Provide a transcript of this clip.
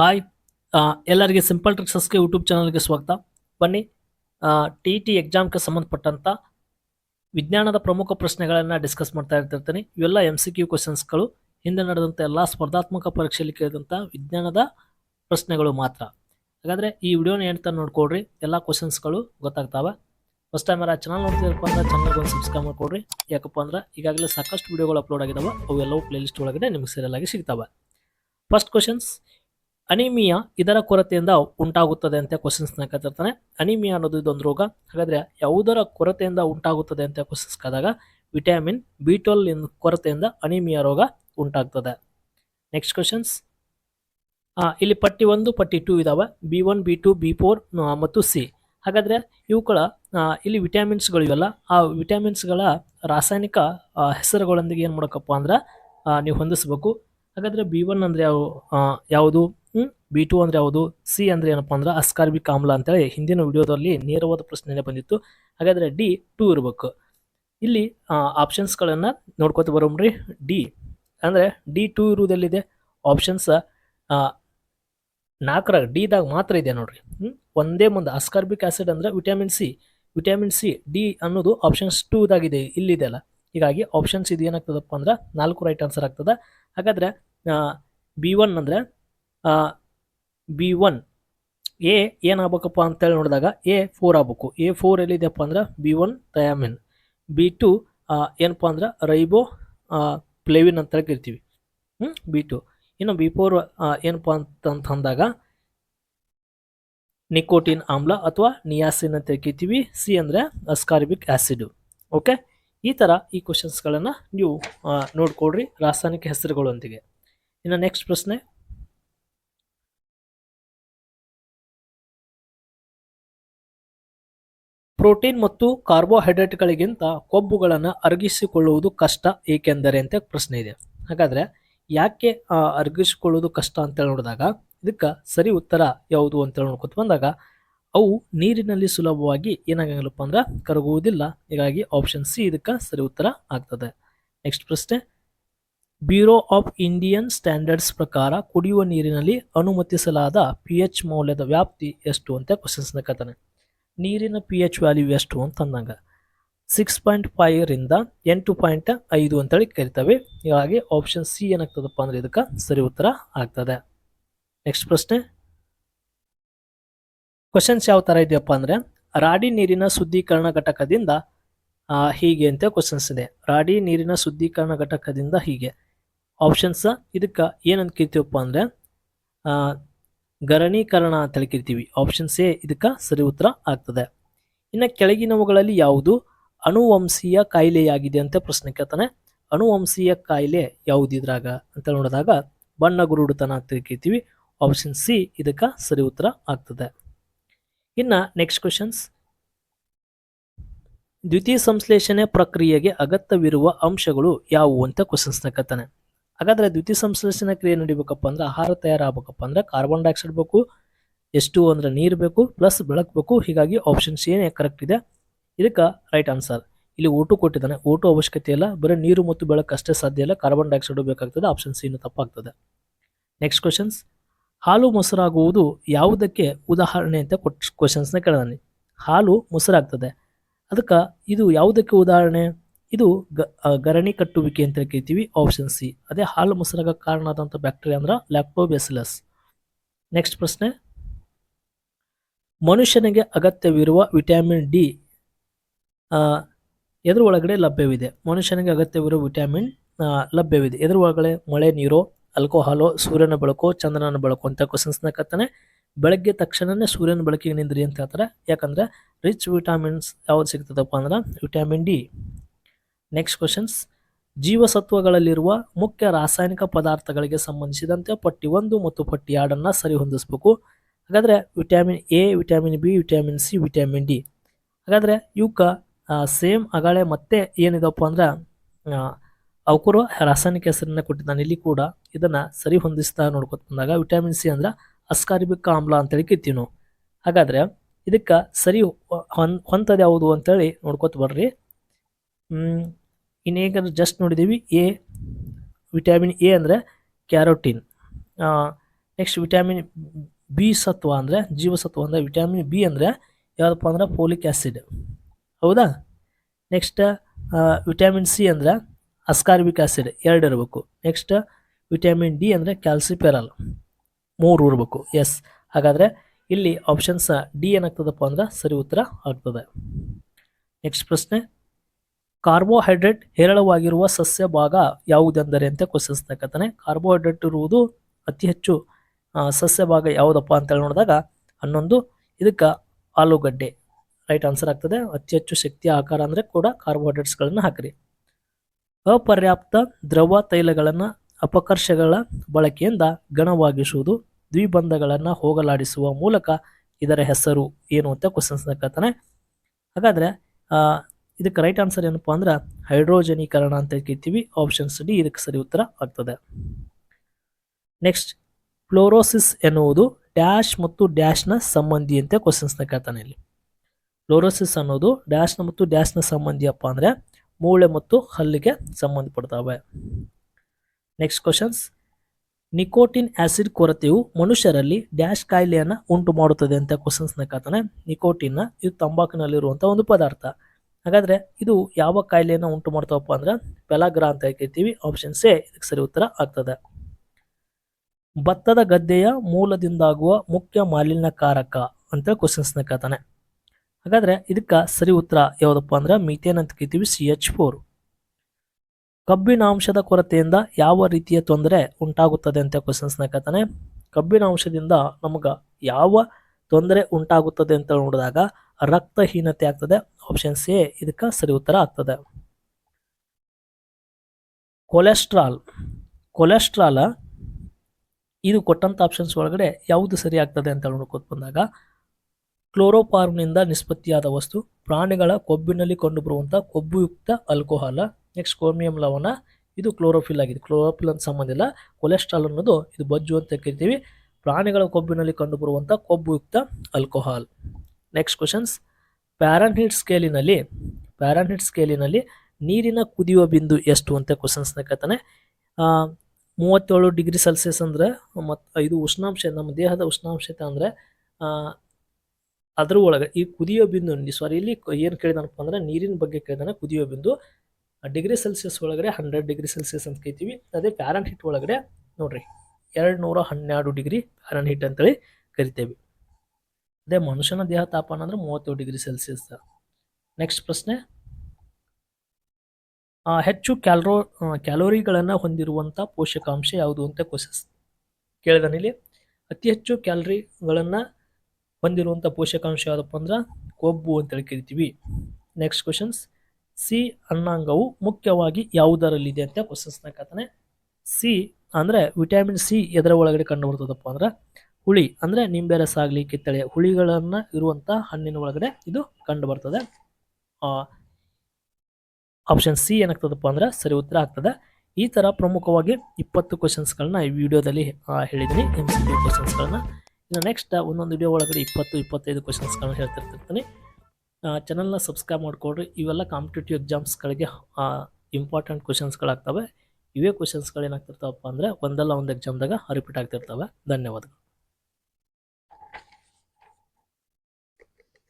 Hi ಎಲ್ಲರಿಗೆ simple ಟ್ರಿಕ್ಸಸ್ಗೆ YouTube ಚಾನಲ್ಗೆ ಸ್ವಾಗತ. ಬನ್ನಿ. ಟಿ ಟಿ ಎಕ್ಸಾಮ್ಗೆ ಸಂಬಂಧಪಟ್ಟಂಥ ವಿಜ್ಞಾನದ ಪ್ರಮುಖ ಪ್ರಶ್ನೆಗಳನ್ನು ಡಿಸ್ಕಸ್ ಮಾಡ್ತಾ ಇರ್ತಿರ್ತೀನಿ. ಇವೆಲ್ಲ ಎಂ ಸಿ ಕ್ಯೂ ಕ್ವಶನ್ಸ್ಗಳು ಹಿಂದೆ ನಡೆದಂಥ ಎಲ್ಲ ಸ್ಪರ್ಧಾತ್ಮಕ ಪರೀಕ್ಷೆಯಲ್ಲಿ ಕೇಳಿದಂಥ ವಿಜ್ಞಾನದ ಪ್ರಶ್ನೆಗಳು ಮಾತ್ರ. ಹಾಗಾದರೆ ಈ ವಿಡಿಯೋನ ಏನು ನೋಡ್ಕೊಡ್ರಿ ಎಲ್ಲ ಕ್ವಶನ್ಸ್ಗಳು ಗೊತ್ತಾಗ್ತಾವೆ. ಫಸ್ಟ್ ಟೈಮ್ ಆ ಚಾನಲ್ ನೋಡ್ತಿರಪ್ಪ ಅಂದ್ರೆ ಚಾನಲ್ಗೆ ಒಂದು ಸಬ್ಸ್ಕ್ರೈಬ್ ಮಾಡ್ಕೊಡ್ರಿ. ಯಾಕಪ್ಪ ಅಂದ್ರೆ ಈಗಾಗಲೇ ಸಾಕಷ್ಟು ವಿಡಿಯೋಗಳು ಅಪ್ಲೋಡ್ ಆಗಿದಾವೆ. ಅವೆಲ್ಲವೂ ಪ್ಲೇಲಿಸ್ಟ್ ಒಳಗಡೆ ನಿಮ್ಗೆ ಸೀರಿಯಲ್ ಆಗಿ ಸಿಗ್ತಾವೆ. ಫಸ್ಟ್ ಕ್ವಶನ್ಸ್ ಅನಿಮಿಯಾ ಇದರ ಕೊರತೆಯಿಂದ ಉಂಟಾಗುತ್ತದೆ ಅಂತ ಕ್ವಶನ್ಸ್ ಕೇಳ್ತಿರ್ತಾನೆ ಅನಿಮಿಯಾ ಅನ್ನೋದು ಇದೊಂದು ರೋಗ. ಹಾಗಾದ್ರೆ ಯಾವುದರ ಕೊರತೆಯಿಂದ ಉಂಟಾಗುತ್ತದೆ ಅಂತ ಕ್ವಶನ್ಸ್ ಕಾದಾಗ ವಿಟಮಿನ್ ಬಿ ಟ್ವೆಲ್ ಕೊರತೆಯಿಂದ ಅನಿಮಿಯಾ ರೋಗ ಉಂಟಾಗ್ತದೆ. ನೆಕ್ಸ್ಟ್ ಕ್ವಶನ್ಸ್ ಇಲ್ಲಿ ಪಟ್ಟಿ ಒಂದು, ಪಟ್ಟಿ ಟೂ ಇದಾವೆ. B one, B two, B four ಮತ್ತು ಸಿ. ಹಾಗಾದ್ರೆ ಇವುಗಳ ಇಲ್ಲಿ ವಿಟಮಿನ್ಸ್ಗಳು ಇವೆಲ್ಲ. ಆ ವಿಟಮಿನ್ಸ್ಗಳ ರಾಸಾಯನಿಕ ಹೆಸರುಗಳೊಂದಿಗೆ ಏನು ಮಾಡಬೇಕಪ್ಪ ಅಂದ್ರೆ ನೀವು ಹೊಂದಿಸ್ಬೇಕು. ಹಾಗಾದ್ರೆ ಬಿ ಒನ್ ಅಂದ್ರೆ ಯಾವ ಯಾವುದು? ಬಿ ಟು ಅಂದರೆ ಯಾವುದು, ಸಿ ಅಂದರೆ ಏನಪ್ಪ ಅಂದ್ರೆ ಅಸ್ಕಾರ್ಬಿಕ್ ಆಮ್ಲ ಅಂತೇಳಿ ಹಿಂದಿನ ವಿಡಿಯೋದಲ್ಲಿ ನೇರವಾದ ಪ್ರಶ್ನೆನೇ ಬಂದಿತ್ತು. ಹಾಗಾದ್ರೆ ಡಿ ಟೂ ಇರಬೇಕು. ಇಲ್ಲಿ ಆಪ್ಷನ್ಸ್ಗಳನ್ನು ನೋಡ್ಕೊತ ಬರೋಮ್ರಿ ಡಿ, ಅಂದರೆ ಡಿ ಟೂ ಇರುವುದಲ್ಲಿದೆ? ಆಪ್ಷನ್ಸ್ ನಾಲ್ಕರ ಡಿದಾಗ ಮಾತ್ರ ಇದೆ ನೋಡ್ರಿ. ಒಂದೇ ಮುಂದೆ ಅಸ್ಕಾರ್ಬಿಕ್ ಆಸಿಡ್ ಅಂದ್ರೆ vitamin C vitamin C D ಅನ್ನೋದು ಆಪ್ಷನ್ಸ್ ಟೂದಾಗಿದೆ ಇಲ್ಲಿದೆ ಅಲ್ಲ. ಹೀಗಾಗಿ ಆಪ್ಷನ್ಸ್ ಇದು ಏನಾಗ್ತದಪ್ಪ ಅಂದ್ರೆ ನಾಲ್ಕು ರೈಟ್ ಆನ್ಸರ್ ಆಗ್ತದೆ. ಹಾಗಾದ್ರೆ ಬಿ ಒನ್ ಅಂದ್ರೆ ಬಿ ಒನ್. ಎ ಏನಾಗಬೇಕಪ್ಪ ಅಂತೇಳಿ ನೋಡಿದಾಗ ಎ ಫೋರ್ ಆಗಬೇಕು. ಎ ಫೋರ್ ಎಲ್ಲಿದೆಯಪ್ಪ ಅಂದ್ರೆ B one thiamine B two ಏನಪ್ಪ ಅಂದ್ರೆ ರೈಬೋ ಪ್ಲೇವಿನ್ ಅಂತ ಕರಿತೀವಿ. ಹ್ಞೂ ಬಿ ಟು. ಇನ್ನು ಬಿ ಫೋರ್ ಏನಪ್ಪ ಅಂತ ಅಂದಾಗ ನಿಕೋಟಿನ್ ಆಮ್ಲ ಅಥವಾ ನಿಯಾಸಿನ್ ಅಂತ ಕರಿತೀವಿ. ಸಿ ಅಂದರೆ ಅಸ್ಕಾರ್ಬಿಕ್ ಆ್ಯಸಿಡು ಓಕೆ? ಈ ಥರ ಈ ಕ್ವಶನ್ಸ್ಗಳನ್ನು ನೀವು ನೋಡ್ಕೊಡ್ರಿ ರಾಸಾಯನಿಕ ಹೆಸರುಗಳೊಂದಿಗೆ. ಇನ್ನು ನೆಕ್ಸ್ಟ್ ಪ್ರಶ್ನೆ. ಪ್ರೋಟೀನ್ ಮತ್ತು ಕಾರ್ಬೋಹೈಡ್ರೇಟ್ಗಳಿಗಿಂತ ಕೊಬ್ಬುಗಳನ್ನು ಅರಗಿಸಿಕೊಳ್ಳುವುದು ಕಷ್ಟ. ಏಕೆಂದರೆ ಅಂತ ಪ್ರಶ್ನೆ ಇದೆ. ಹಾಗಾದ್ರೆ ಯಾಕೆ ಅರಗಿಸಿಕೊಳ್ಳುವುದು ಕಷ್ಟ ಅಂತೇಳಿ ನೋಡಿದಾಗ ಇದಕ್ಕೆ ಸರಿ ಉತ್ತರ ಯಾವುದು ಅಂತೇಳಿ ನೋಡ್ಕೊತ ಬಂದಾಗ ಅವು ನೀರಿನಲ್ಲಿ ಸುಲಭವಾಗಿ ಏನಾಗಂಗಿಲ್ಲಪ್ಪ ಅಂದ್ರೆ ಕರಗುವುದಿಲ್ಲ. ಹೀಗಾಗಿ ಆಪ್ಷನ್ ಸಿ ಇದಕ್ಕೆ ಸರಿ ಉತ್ತರ ಆಗ್ತದೆ. ನೆಕ್ಸ್ಟ್ ಪ್ರಶ್ನೆ. ಬ್ಯೂರೋ ಆಫ್ ಇಂಡಿಯನ್ ಸ್ಟ್ಯಾಂಡರ್ಡ್ಸ್ ಪ್ರಕಾರ ಕುಡಿಯುವ ನೀರಿನಲ್ಲಿ ಅನುಮತಿಸಲಾದ ಪಿ ಎಚ್ ಮೌಲ್ಯದ ವ್ಯಾಪ್ತಿ ಎಷ್ಟು ಅಂತ ಕ್ವಶನ್ಸ್ನ ಕತಾನೆ ನೀರಿನ ಪಿ ಎಚ್ ವ್ಯಾಲ್ಯೂ ಎಷ್ಟು ಅಂತ ಅಂದಂಗೆ ಸಿಕ್ಸ್ ಪಾಯಿಂಟ್ ಫೈವ್ರಿಂದ ಎಂಟು ಪಾಯಿಂಟ್ ಐದು ಅಂತೇಳಿ ಕರಿತವೆ. ಹೀಗಾಗಿ ಆಪ್ಷನ್ ಸಿ ಏನಾಗ್ತದಪ್ಪ ಅಂದ್ರೆ ಇದಕ್ಕೆ ಸರಿ ಉತ್ತರ ಆಗ್ತದೆ. ನೆಕ್ಸ್ಟ್ ಪ್ರಶ್ನೆ. ಕ್ವಶನ್ಸ್ ಯಾವ ಥರ ಇದೆಯಪ್ಪ ಅಂದ್ರೆ, ರಾಡಿ ನೀರಿನ ಶುದ್ಧೀಕರಣ ಘಟಕದಿಂದ ಹೀಗೆ ಅಂತ ಕ್ವಶನ್ಸ್ ಇದೆ. ರಾಡಿ ನೀರಿನ ಶುದ್ಧೀಕರಣ ಘಟಕದಿಂದ ಹೀಗೆ. ಆಪ್ಷನ್ಸ್ ಇದಕ್ಕೆ ಏನಂತ ಕರಿತೀವಪ್ಪ ಅಂದ್ರೆ ಗರಣೀಕರಣ ಅಂತ ಹೇಳ್ಕಿರ್ತೀವಿ. ಆಪ್ಷನ್ ಎ ಇದಕ್ಕೆ ಸರಿ ಉತ್ತರ ಆಗ್ತದೆ. ಇನ್ನು ಕೆಳಗಿನವುಗಳಲ್ಲಿ ಯಾವುದು? ಅನುವಂಶೀಯ ಕಾಯಿಲೆಯಾಗಿದೆ ಅಂತ ಪ್ರಶ್ನೆ ಕೇಳ್ತಾನೆ. ಅನುವಂಶೀಯ ಕಾಯಿಲೆ ಯಾವುದು ಇದ್ರಾಗ ಅಂತ ನೋಡಿದಾಗ ಬಣ್ಣ ಗುರುಡುತನ ಅಂತ ತಿಳ್ಕಿರ್ತೀವಿ ಆಪ್ಷನ್ ಸಿ ಇದಕ್ಕೆ ಸರಿ ಉತ್ತರ ಆಗ್ತದೆ. ಇನ್ನು ನೆಕ್ಸ್ಟ್ ಕ್ವಶನ್ಸ್ ದ್ವಿತೀಯ ಸಂಶ್ಲೇಷಣೆ ಪ್ರಕ್ರಿಯೆಗೆ ಅಗತ್ಯವಿರುವ ಅಂಶಗಳು ಯಾವುವು ಅಂತ ಕ್ವಶನ್ಸ್ನ ಕತ್ತಾನೆ ಹಾಗಾದ್ರೆ ದ್ವಿತೀಯ ಸಂಶ್ಲೇಷಣ ಕ್ರಿಯೆ ನಡಿಬೇಕಪ್ಪ ಅಂದ್ರೆ ಆಹಾರ ತಯಾರಾಗಬೇಕಪ್ಪ ಅಂದ್ರೆ ಕಾರ್ಬನ್ ಡೈಆಕ್ಸೈಡ್ ಬೇಕು ಎಷ್ಟು ಅಂದ್ರೆ ನೀರು ಬೇಕು ಪ್ಲಸ್ ಬೆಳಕು ಬೇಕು. ಹೀಗಾಗಿ ಆಪ್ಷನ್ ಸಿ ಏನೇ ಕರೆಕ್ಟ್ ಇದೆ. ಇದಕ್ಕೆ ರೈಟ್ ಆನ್ಸರ್ ಇಲ್ಲಿ ಓಟು ಕೊಟ್ಟಿದ್ದಾನೆ. ಓಟು ಅವಶ್ಯಕತೆ ಇಲ್ಲ. ಬರೀ ನೀರು ಮತ್ತು ಬೆಳಕು ಅಷ್ಟೇ ಸಾಧ್ಯ ಇಲ್ಲ. ಕಾರ್ಬನ್ ಡೈಆಕ್ಸೈಡ್ ಬೇಕಾಗ್ತದೆ. ಆಪ್ಷನ್ ಸಿ ತಪ್ಪಾಗ್ತದೆ. ನೆಕ್ಸ್ಟ್ ಕ್ವಶನ್ಸ್ ಹಾಲು ಮೊಸರಾಗುವುದು ಯಾವುದಕ್ಕೆ ಉದಾಹರಣೆ ಅಂತ ಕೊಟ್ ಕ್ವಶನ್ಸ್ನ ಕೇಳಿದಾನೆ ಹಾಲು ಮೊಸರಾಗ್ತದೆ. ಅದಕ್ಕೆ ಇದು ಯಾವುದಕ್ಕೆ ಉದಾಹರಣೆ? ಇದು ಗರಣಿ ಕಟ್ಟುವಿಕೆ ಅಂತ ಕೇಳ್ತೀವಿ ಆಪ್ಷನ್ ಸಿ ಅದೇ ಹಾಲು ಮೊಸರಾಗ ಕಾರಣ ಆದಂಥ ಬ್ಯಾಕ್ಟೀರಿಯಾ ಅಂದ್ರೆ ಲ್ಯಾಕ್ಟೋಬೆಸಿಲಸ್ ನೆಕ್ಸ್ಟ್ ಪ್ರಶ್ನೆ. ಮನುಷ್ಯನಿಗೆ ಅಗತ್ಯವಿರುವ ವಿಟಮಿನ್ ಡಿ ಎದ್ರ ಒಳಗಡೆ ಲಭ್ಯವಿದೆ. ಮನುಷ್ಯನಿಗೆ ಅಗತ್ಯವಿರುವ ವಿಟಮಿನ್ ಲಭ್ಯವಿದೆ. ಎದ್ರ ಒಳಗಡೆ ಮಳೆ ನೀರು ಆಲ್ಕೋಹಾಲು ಸೂರ್ಯನ ಬೆಳಕು ಚಂದ್ರನ ಬೆಳಕು ಅಂತ ಕ್ವಶನ್ಸ್ನ ಕತ್ತಾನೆ ಬೆಳಗ್ಗೆ ತಕ್ಷಣನೇ ಸೂರ್ಯನ ಬೆಳಕಿಗೆ ನಿಂದ್ರಿ ಅಂತ ಹೇಳ್ತಾರೆ. ಯಾಕಂದ್ರೆ ರಿಚ್ ವಿಟಾಮಿನ್ಸ್ ಯಾವ್ದು ಸಿಗ್ತದಪ್ಪ ಅಂದ್ರೆ ವಿಟಮಿನ್ ಡಿ ನೆಕ್ಸ್ಟ್ ಕ್ವಶನ್ಸ್ ಜೀವಸತ್ವಗಳಲ್ಲಿರುವ ಮುಖ್ಯ ರಾಸಾಯನಿಕ ಪದಾರ್ಥಗಳಿಗೆ ಸಂಬಂಧಿಸಿದಂತೆ ಪಟ್ಟಿ ಒಂದು ಮತ್ತು ಪಟ್ಟಿ ಎರಡನ್ನು ಸರಿ ಹೊಂದಿಸ್ಬೇಕು. ಹಾಗಾದ್ರೆ vitamin A vitamin B vitamin C vitamin D ಹಾಗಾದ್ರೆ ಇವಕ್ಕೆ ಸೇಮ್ ಅಗಳೆ ಮತ್ತೆ ಏನಿದಪ್ಪ ಅಂದ್ರೆ ಅವಕರು ರಾಸಾಯನಿಕ ಹೆಸರನ್ನ ಕೊಟ್ಟಿದ್ದಾನೆ ಇಲ್ಲಿ ಕೂಡ. ಇದನ್ನ ಸರಿ ಹೊಂದಿಸ್ತಾ ನೋಡ್ಕೊತ ಬಂದಾಗ ವಿಟಮಿನ್ ಸಿ ಅಂದ್ರೆ ಅಸ್ಕಾರಿಬಿಕ್ ಆಮ್ಲ ಅಂತೇಳಿ ಕಿತ್ತೀವಿ ನಾವು. ಹಾಗಾದ್ರೆ ಇದಕ್ಕೆ ಸರಿ ಹೊಂತದ ಯಾವುದು ಅಂತೇಳಿ ನೋಡ್ಕೊತ ಬರ್ರಿ. ಇನ್ನೇಗ ಜಸ್ಟ್ ನೋಡಿದ್ದೀವಿ ಎ, ವಿಟಮಿನ್ ಎ ಅಂದರೆ ಕ್ಯಾರೋಟಿನ್. ನೆಕ್ಸ್ಟ್ ವಿಟಮಿನ್ ಬಿ ಸತ್ವ ಅಂದರೆ ಜೀವಸತ್ವ ಅಂದರೆ ವಿಟಮಿನ್ ಬಿ ಅಂದರೆ ಯಾವುದಪ್ಪ ಅಂದ್ರೆ ಫೋಲಿಕ್ ಆ್ಯಸಿಡ್ ಹೌದಾ? ನೆಕ್ಸ್ಟ್ ವಿಟಮಿನ್ ಸಿ ಅಂದರೆ ಅಸ್ಕಾರ್ಬಿಕ್ ಆ್ಯಸಿಡ್ ಎರಡು ಇರಬೇಕು. ನೆಕ್ಸ್ಟ್ ವಿಟಮಿನ್ ಡಿ ಅಂದರೆ ಕ್ಯಾಲ್ಸಿಪೆರಲ್ ಮೂರು ಇರಬೇಕು. ಎಸ್ ಹಾಗಾದರೆ ಇಲ್ಲಿ ಆಪ್ಷನ್ಸ್ ಡಿ ಏನಾಗ್ತದಪ್ಪ ಅಂದ್ರೆ ಸರಿ ಉತ್ತರ ಆಗ್ತದೆ. ನೆಕ್ಸ್ಟ್ ಪ್ರಶ್ನೆ. ಕಾರ್ಬೋಹೈಡ್ರೇಟ್ ಹೇರಳವಾಗಿರುವ ಸಸ್ಯ ಭಾಗ ಯಾವುದೆಂದರೆ ಅಂತ ಕ್ವಶನ್ಸ್ ಕಾರ್ಬೋಹೈಡ್ರೇಟ್ ಇರುವುದು ಅತಿ ಹೆಚ್ಚು ಸಸ್ಯ ಭಾಗ ಯಾವುದಪ್ಪ ಅಂತೇಳಿ ನೋಡಿದಾಗ ಹನ್ನೊಂದು, ಇದಕ್ಕೆ ಆಲೂಗಡ್ಡೆ ರೈಟ್ ಆನ್ಸರ್ ಆಗ್ತದೆ. ಅತಿ ಹೆಚ್ಚು ಶಕ್ತಿಯ ಆಕಾರ ಅಂದರೆ ಕೂಡ ಕಾರ್ಬೋಹೈಡ್ರೇಟ್ಸ್ಗಳನ್ನು ಹಾಕಿರಿ. ಅಪರ್ಯಾಪ್ತ ದ್ರವ ತೈಲಗಳನ್ನು ಅಪಕರ್ಷಗಳ ಬಳಕೆಯಿಂದ ಘನವಾಗಿಸುವುದು, ದ್ವಿಬಂಧಗಳನ್ನು ಹೋಗಲಾಡಿಸುವ ಮೂಲಕ ಇದರ ಹೆಸರು ಏನು ಅಂತ ಕ್ವಶನ್ಸ್ ಕೇಳ್ತಾನೆ ಹಾಗಾದರೆ ಇದಕ್ಕೆ ರೈಟ್ ಆನ್ಸರ್ ಏನಪ್ಪ ಅಂದ್ರೆ ಹೈಡ್ರೋಜನೀಕರಣ ಅಂತ ಕೇಳ್ತೀವಿ. ಆಪ್ಷನ್ಸ್ ಡಿ ಇದಕ್ಕೆ ಸರಿ ಉತ್ತರ ಆಗ್ತದೆ. ನೆಕ್ಸ್ಟ್ ಫ್ಲೋರೋಸಿಸ್ ಎನ್ನುವುದು ಡ್ಯಾಶ್ ಮತ್ತು ಡ್ಯಾಶ್ನ ಸಂಬಂಧಿ ಅಂತ ಕ್ವಶನ್ಸ್ನ ಕೇಳ್ತಾನೆ ಇಲ್ಲಿ. ಫ್ಲೋರೋಸಿಸ್ ಅನ್ನೋದು ಡ್ಯಾಶ್ನ ಮತ್ತು ಡ್ಯಾಶ್ನ ಸಂಬಂಧಿಯಪ್ಪ ಅಂದರೆ ಮೂಳೆ ಮತ್ತು ಹಲ್ಲಿಗೆ ಸಂಬಂಧಪಡ್ತವೆ. ನೆಕ್ಸ್ಟ್ ಕ್ವಶನ್ಸ್ ನಿಕೋಟಿನ್ ಆಸಿಡ್ ಕೊರತೆಯು ಮನುಷ್ಯರಲ್ಲಿ ಡ್ಯಾಶ್ ಕಾಯಿಲೆಯನ್ನು ಉಂಟು ಮಾಡುತ್ತದೆ ಅಂತ ಕ್ವಶನ್ಸ್ನ ಕೇಳ್ತಾನೆ. ನಿಕೋಟಿನ್ನ ಇದು ತಂಬಾಕಿನಲ್ಲಿರುವಂಥ ಒಂದು ಪದಾರ್ಥ. ಹಾಗಾದ್ರೆ ಇದು ಯಾವ ಕಾಯಿಲೆಯನ್ನು ಉಂಟು ಮಾಡ್ತಾವಪ್ಪ ಅಂದ್ರೆ ಪೆಲಾಗ್ರ ಅಂತ ಹೇಳ್ತೀವಿ ಆಪ್ಷನ್ ಎ ಇದಕ್ಕೆ ಸರಿ ಉತ್ತರ ಆಗ್ತದೆ. ಭತ್ತದ ಗದ್ದೆಯ ಮೂಲದಿಂದಾಗುವ ಮುಖ್ಯ ಮಾಲಿನ್ಯಕಾರಕ ಅಂತ ಕ್ವಶನ್ಸ್ನ ಕೇಳ್ತಾನೆ. ಹಾಗಾದ್ರೆ ಇದಕ್ಕೆ ಸರಿ ಉತ್ತರ ಯಾವುದಪ್ಪ ಅಂದ್ರೆ ಮೀಥೇನ್ ಅಂತ ಕರಿತೀವಿ ಸಿ ಎಚ್ ಫೋರ್ ಕಬ್ಬಿನಾಂಶದ ಕೊರತೆಯಿಂದ ಯಾವ ರೀತಿಯ ತೊಂದರೆ ಉಂಟಾಗುತ್ತದೆ ಅಂತ ಕ್ವಶನ್ಸ್ನ ಕೇಳ್ತಾನೆ. ಕಬ್ಬಿನಾಂಶದಿಂದ ನಮಗೆ ಯಾವ ತೊಂದರೆ ಉಂಟಾಗುತ್ತದೆ ಅಂತ ನೋಡಿದಾಗ ರಕ್ತಹೀನತೆ ಆಗ್ತದೆ ಆಪ್ಷನ್ ಎ ಇದಕ್ಕೆ ಸರಿ ಉತ್ತರ ಆಗ್ತದೆ. ಕೊಲೆಸ್ಟ್ರಾಲ್ ಕೊಲೆಸ್ಟ್ರಾಲ ಇದು ಕೊಟ್ಟಂಥ ಆಪ್ಷನ್ಸ್ ಒಳಗಡೆ ಯಾವುದು ಸರಿ ಆಗ್ತದೆ ಅಂತ ನೋಡ್ಕೊತ ಬಂದಾಗ ಕ್ಲೋರೋಫಾರ್ಮ್ನಿಂದ ನಿಷ್ಪತ್ತಿಯಾದ ವಸ್ತು, ಪ್ರಾಣಿಗಳ ಕೊಬ್ಬಿನಲ್ಲಿ ಕಂಡುಬರುವಂಥ ಕೊಬ್ಬುಯುಕ್ತ ಅಲ್ಕೋಹಾಲ ನೆಕ್ಸ್ಟ್ ಕೋಮಿಯಂ ಲವಣ, ಇದು ಕ್ಲೋರೋಫಿಲ್ ಆಗಿದೆ. ಕ್ಲೋರೋಫಿಲ್ ಅಂತ ಸಂಬಂಧ ಇಲ್ಲ. ಕೊಲೆಸ್ಟ್ರಾಲ್ ಅನ್ನೋದು ಇದು ಬಜ್ಜು ಅಂತ ಕರಿತೀವಿ. ಪ್ರಾಣಿಗಳ ಕೊಬ್ಬಿನಲ್ಲಿ ಕಂಡುಬರುವಂಥ ಕೊಬ್ಬುಯುಕ್ತ ಅಲ್ಕೋಹಾಲ್ ನೆಕ್ಸ್ಟ್ ಕ್ವಶನ್ಸ್ ಪ್ಯಾರನ್ಹೀಟ್ ಸ್ಕೇಲಿನಲ್ಲಿ ಪ್ಯಾರನ್ಹೀಟ್ ಸ್ಕೇಲಿನಲ್ಲಿ ನೀರಿನ ಕುದಿಯುವ ಬಿಂದು ಎಷ್ಟು ಅಂತ ಕ್ವಶನ್ಸ್ನ ಕೇಳ್ತಾನೆ. ಮೂವತ್ತೇಳು ಡಿಗ್ರಿ ಸೆಲ್ಸಿಯಸ್ ಅಂದರೆ ಮತ್ತು ಇದು ಉಷ್ಣಾಂಶ, ನಮ್ಮ ದೇಹದ ಉಷ್ಣಾಂಶತೆ ಅಂದರೆ ಅದ್ರ ಒಳಗೆ ಈ ಕುದಿಯೋ ಬಿಂದು ಸಾರಿ ಇಲ್ಲಿ ಏನು ಕೇಳಿದಾನಪ್ಪ ಅಂದ್ರೆ ನೀರಿನ ಬಗ್ಗೆ ಕೇಳಿದಾನೆ ಕುದಿಯೋ ಬಿಂದು ಡಿಗ್ರಿ ಸೆಲ್ಸಿಯಸ್ ಒಳಗಡೆ ಹಂಡ್ರೆಡ್ ಡಿಗ್ರಿ ಸೆಲ್ಸಿಯಸ್ ಅಂತ ಕರಿತೀವಿ ಅದೇ ಪ್ಯಾರನ್ ಹಿಟ್ ಒಳಗಡೆ ನೋಡ್ರಿ ಎರಡು ನೂರ ಹನ್ನೆರಡು ಡಿಗ್ರಿ ಪ್ಯಾರನ್ ಹಿಟ್ ಅಂತೇಳಿ ಕರಿತೇವೆ. ಅದೇ ಮನುಷ್ಯನ ದೇಹ ತಾಪಮಾನ ಅಂದ್ರೆ ಮೂವತ್ತೇಳು ಡಿಗ್ರಿ ಸೆಲ್ಸಿಯಸ್. ನೆಕ್ಸ್ಟ್ ಪ್ರಶ್ನೆ. ಹೆಚ್ಚು ಕ್ಯಾಲೋ ಕ್ಯಾಲೋರಿಗಳನ್ನು ಹೊಂದಿರುವಂಥ ಪೋಷಕಾಂಶ ಯಾವುದು ಅಂತ ಕ್ವಶನ್ಸ್ ಕೇಳಿದನಿಲ್ಲಿ ಅತಿ ಹೆಚ್ಚು ಕ್ಯಾಲರಿಗಳನ್ನು ಹೊಂದಿರುವಂಥ ಪೋಷಕಾಂಶ ಯಾವುದಪ್ಪ ಅಂದ್ರೆ ಕೊಬ್ಬು ಅಂತೇಳಿ ಕರಿತೀವಿ ನೆಕ್ಸ್ಟ್ ಕ್ವಶನ್ಸ್ ಸಿ ಅನ್ನಾಂಗವು ಮುಖ್ಯವಾಗಿ ಯಾವುದರಲ್ಲಿದೆ ಅಂತ ಕ್ವಶನ್ಸ್ನ ಕೇಳ್ತಾನೆ. ಸಿ ಅಂದರೆ ವಿಟಮಿನ್ ಸಿ ಎದರ ಒಳಗಡೆ ಕಂಡು ಬರ್ತದಪ್ಪ ಅಂದ್ರೆ ಹುಳಿ ಅಂದರೆ ನಿಂಬೆ ರಸ ಆಗಲಿ, ಕಿತ್ತಳೆ ಹುಳಿಗಳನ್ನು ಇರುವಂಥ ಹಣ್ಣಿನ ಒಳಗಡೆ ಇದು ಕಂಡು ಬರ್ತದೆ. ಆಪ್ಷನ್ ಸಿ ಏನಾಗ್ತದಪ್ಪ ಅಂದ್ರೆ ಸರಿ ಉತ್ತರ ಆಗ್ತದೆ. ಈ ಥರ ಪ್ರಮುಖವಾಗಿ ಇಪ್ಪತ್ತು ಕ್ವಶನ್ಸ್ಗಳನ್ನ ಈ ವಿಡಿಯೋದಲ್ಲಿ ಹೇಳಿದ್ದೀನಿ ಎಂ ಸಿ ಕ್ಯೂ ಕ್ವಶನ್ಸ್ಗಳನ್ನ ಇನ್ನು ನೆಕ್ಸ್ಟ್ ಒಂದೊಂದು ವಿಡಿಯೋ ಒಳಗಡೆ ಇಪ್ಪತ್ತು, ಇಪ್ಪತ್ತೈದು ಕ್ವಶನ್ಸ್ಗಳನ್ನ ಹೇಳ್ತಿರ್ತಿರ್ತೀನಿ. ಚಾನಲ್ನ ಸಬ್ಸ್ಕ್ರೈಬ್ ಮಾಡಿಕೊಡ್ರಿ ಇವೆಲ್ಲ ಕಾಂಪಿಟೇಟಿವ್ ಎಕ್ಸಾಮ್ಸ್ಗಳಿಗೆ ಇಂಪಾರ್ಟೆಂಟ್ ಕ್ವಶನ್ಸ್ಗಳಾಗ್ತವೆ ಇವೇ ಕ್ವಶನ್ಸ್ಗಳು ಏನಾಗ್ತಿರ್ತಾವಪ್ಪ ಅಂದರೆ ಒಂದಲ್ಲ ಒಂದು ಎಕ್ಸಾಮ್ದಾಗ ರಿಪೀಟ್ ಆಗ್ತಿರ್ತವೆ. ಧನ್ಯವಾದಗಳು.